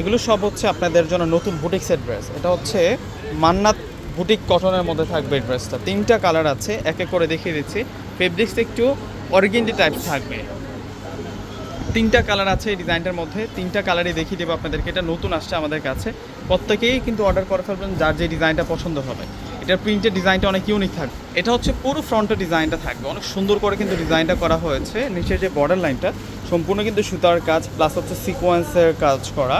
এগুলো সব হচ্ছে আপনাদের জন্য নতুন বুটিক্সের ড্রেস। এটা হচ্ছে মান্নাত বুটিক কটনের মধ্যে থাকবে ড্রেসটা। তিনটা কালার আছে, এক এক করে দেখিয়ে দিচ্ছি। ফেব্রিক্স একটু অরিগেন্ডি টাইপ থাকবে। তিনটা কালার আছে এই ডিজাইনটার মধ্যে। তিনটা কালারই দেখিয়ে দেবো আপনাদেরকে। এটা নতুন আসছে আমাদের কাছে। প্রত্যেকেই কিন্তু অর্ডার করে ফেলবেন যার যে ডিজাইনটা পছন্দ হবে। এটার প্রিন্টের ডিজাইনটা অনেক ইউনিক থাকবে। এটা হচ্ছে পুরো ফ্রন্টের ডিজাইনটা থাকবে। অনেক সুন্দর করে কিন্তু ডিজাইনটা করা হয়েছে। নিচের যে বর্ডার লাইনটা সম্পূর্ণ কিন্তু সুতার কাজ প্লাস হচ্ছে সিকোয়েন্সের কাজ করা।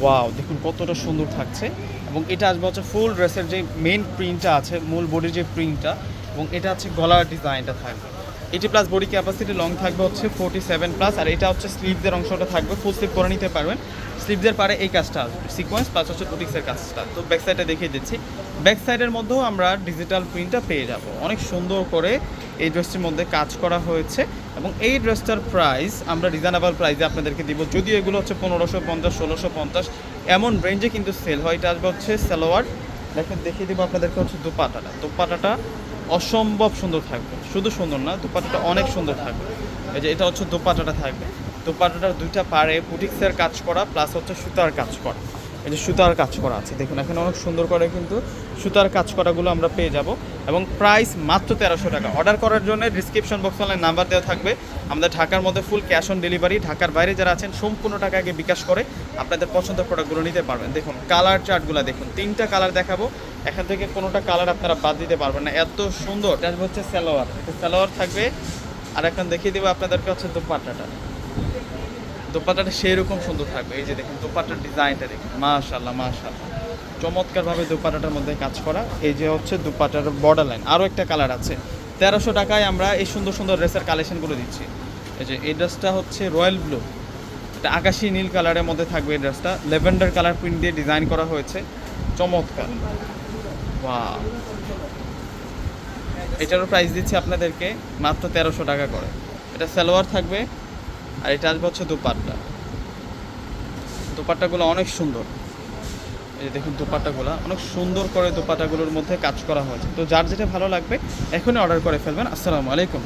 ওয়াও দেখুন কতটা সুন্দর থাকছে। এবং এটা আসবে হচ্ছে ফুল ড্রেসের যে মেন প্রিন্টটা আছে, মূল বডির যে প্রিন্টটা এবং এটা হচ্ছে গলার ডিজাইনটা থাকবে। এটি প্লাস বডি ক্যাপাসিটি লং থাকবে হচ্ছে ফোর্টি সেভেন প্লাস আর এটা হচ্ছে স্লিভদের অংশটা থাকবে ফুল স্লিভ করে নিতে পারবেন। স্লিভদের পারে এই কাজটা আসবে সিকোয়েন্স প্লাস হচ্ছে বুটিক্সের কাজটা। তো ব্যাক সাইডে দেখিয়ে দিচ্ছি। ব্যাক সাইডের মধ্যেও আমরা ডিজিটাল প্রিন্টটা পেয়ে যাব। অনেক সুন্দর করে এই ড্রেসটির মধ্যে কাজ করা হয়েছে এবং এই ড্রেসটার প্রাইস আমরা রিজনেবল প্রাইসে আপনাদেরকে দিব। যদিও এগুলো হচ্ছে পনেরোশো পঞ্চাশ, ষোলোশো পঞ্চাশ, এমন রেঞ্জে কিন্তু সেল হয়। এটা আসবে হচ্ছে সালোয়ার। দেখেন, দেখিয়ে দিব আপনাদেরকে হচ্ছে দুপাটাটা। দুপাটাটা অসম্ভব সুন্দর থাকবে। শুধু সুন্দর না, দুপাটাটা অনেক সুন্দর থাকবে। এই যে এটা হচ্ছে দুপাটাটা থাকবে। দুপাটাটার দুইটা পারে বুটিক্সের কাজ করা প্লাস হচ্ছে সুতার কাজ করা। এই যে সুতার কাজ করা আছে, দেখুন, এখানে অনেক সুন্দর করে কিন্তু সুতার কাজ করাগুলো আমরা পেয়ে যাব। এবং প্রাইস মাত্র তেরোশো টাকা। অর্ডার করার জন্য ডিসক্রিপশন বক্স অনলাইন নাম্বার দেওয়া থাকবে। আমাদের ঢাকার মধ্যে ফুল ক্যাশ অন ডেলিভারি ঢাকার বাইরে যারা আছেন, সম্পূর্ণ টাকা আগে বিকাশ করে আপনাদের পছন্দের প্রোডাক্টগুলো নিতে পারবেন। দেখুন কালার চার্টগুলো দেখুন, তিনটা কালার দেখাবো। এখান থেকে কোনোটা কালার আপনারা বাদ দিতে পারবেন না। এত সুন্দর। হচ্ছে স্যালোয়ার এটা সালোয়ার থাকবে। আর এখন দেখিয়ে দেবো আপনাদেরকে হচ্ছে দোপাট্টাটা দোপাট্টাটা সেই রকম সুন্দর থাকবে। এই যে দেখেন, দোপাট্টার ডিজাইনটা দেখুন। মাশাল্লাহ মাশাল্লাহ চমৎকারভাবে দোপাট্টাটার মধ্যে কাজ করা। এই যে হচ্ছে দোপাট্টার বর্ডার লাইন আরও একটা কালার আছে। তেরোশো টাকায় আমরা এই সুন্দর সুন্দর ড্রেসের কালেকশনগুলো দিচ্ছি। এই যে, এই ড্রেসটা হচ্ছে রয়্যাল ব্লু এটা আকাশি নীল কালারের মধ্যে থাকবে এই ড্রেসটা লেভেন্ডার কালার প্রিন্ট দিয়ে ডিজাইন করা হয়েছে। চমৎকার। বাহ এটারও প্রাইস দিচ্ছি আপনাদেরকে মাত্র তেরোশো টাকা করে। এটা সালোয়ার থাকবে। আর এটা আসবে হচ্ছে দুপাট্টা। দুপাট্টাগুলো অনেক সুন্দর। এই যে দেখুন দুপাট্টাগুলো, অনেক সুন্দর করে দুপাট্টাগুলোর মধ্যে কাজ করা হয়েছে। তো যার যেটা ভালো লাগবে, এখনই অর্ডার করে ফেলবেন। আসসালামু আলাইকুম।